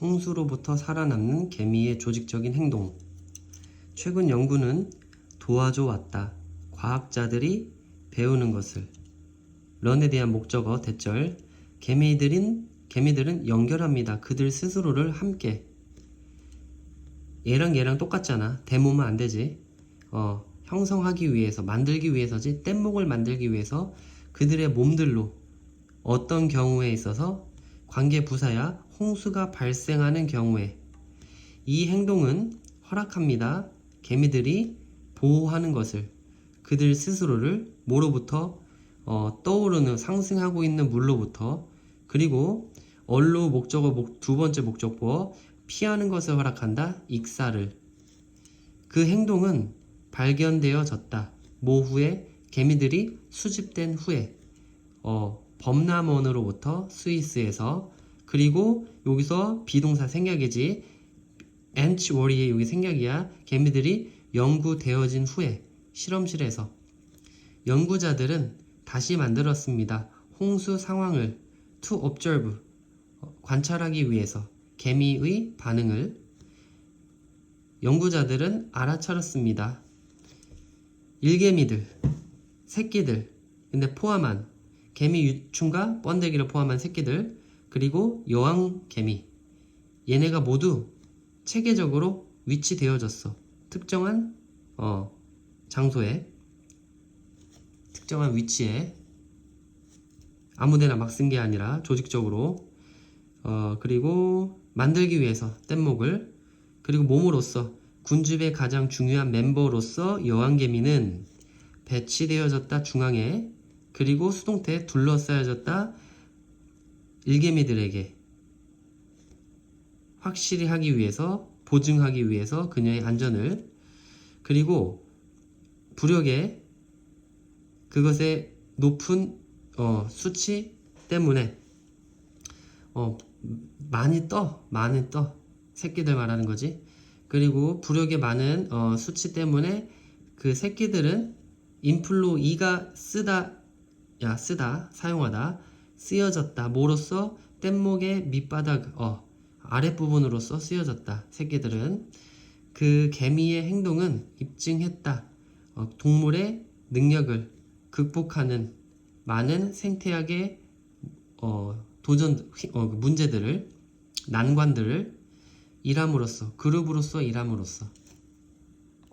홍수로부터 살아남는 개미의 조직적인 행동. 최근 연구는 도와줘 왔다. 과학자들이 배우는 것을. 런에 대한 목적어 대절. 개미들인 개미들은 연결합니다. 그들 스스로를 함께. 얘랑 얘랑 똑같잖아. 대모면 안 되지. 어, 형성하기 위해서, 만들기 위해서지. 뗏목을 만들기 위해서 그들의 몸들로 어떤 경우에 있어서 관계 부사야 홍수가 발생하는 경우에 이 행동은 허락합니다. 개미들이 보호하는 것을 그들 스스로를 뭐로부터 어, 떠오르는 상승하고 있는 물로부터 그리고 언로 목적어 목, 두 번째 목적보어 피하는 것을 허락한다. 익사를 그 행동은 발견되어졌다. 모후에 개미들이 수집된 후에 어, 범람원으로부터 스위스에서 그리고 여기서 비동사 생략이지. 앤치 워리의 여기 생략이야. 개미들이 연구되어진 후에 실험실에서. 연구자들은 다시 만들었습니다. 홍수 상황을 to observe 어, 관찰하기 위해서. 개미의 반응을. 연구자들은 알아차렸습니다. 일개미들, 새끼들, 근데 포함한 개미 유충과 번데기를 포함한 새끼들, 그리고 여왕개미. 얘네가 모두 체계적으로 위치되어졌어. 특정한 어, 장소에, 특정한 위치에. 아무데나 막 쓴 게 아니라 조직적으로. 어, 그리고 만들기 위해서 뗏목을. 그리고 몸으로서 군집의 가장 중요한 멤버로서 여왕개미는 배치되어졌다 중앙에. 그리고 수동태에 둘러싸여졌다 일개미들에게 확실히 하기 위해서 보증하기 위해서 그녀의 안전을 그리고 부력에 그것의 높은 어, 수치 때문에 어, 많이 떠 많이 떠. 새끼들 말하는 거지. 그리고 부력의 많은 어, 수치 때문에 그 새끼들은 인플로 2가 쓰다 야 쓰다 사용하다 쓰여졌다. 뭐로써? 뗏목의 밑바닥 어 아랫부분으로서 쓰여졌다. 새끼들은. 그 개미의 행동은 입증했다. 어, 동물의 능력을 극복하는 많은 생태학의 어, 도전 어, 문제들을 난관들을 일함으로써 그룹으로서 일함으로써